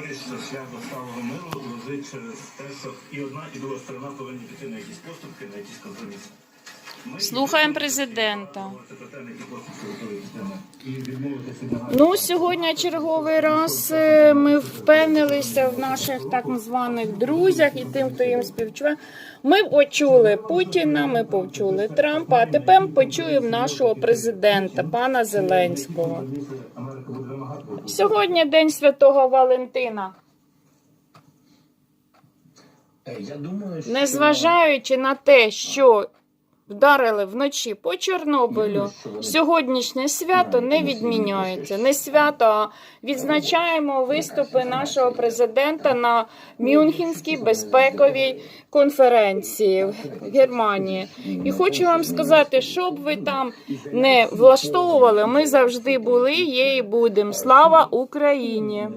що шлях до сталого миру лежить через те, що і одна, і друга сторона повинні піти на якісь поступки, на якісь компроміси. Слухаємо президента. Ну, сьогодні черговий раз е, ми впевнилися в наших так званих друзях і тим, хто їм співчуває. Ми почули Путіна, ми почули Трампа, а тепер почуємо нашого президента, пана Зеленського. Сьогодні День Святого Валентина. Е, Я думаю, що Незважаючи на те, що вдарили вночі по Чорнобилю, сьогоднішнє свято не відміняється. Не свято, а відзначаємо виступи нашого президента на Мюнхенській безпековій конференції в Германії. І хочу вам сказати, що б ви там не влаштовували, ми завжди були, є і будемо. Слава Україні!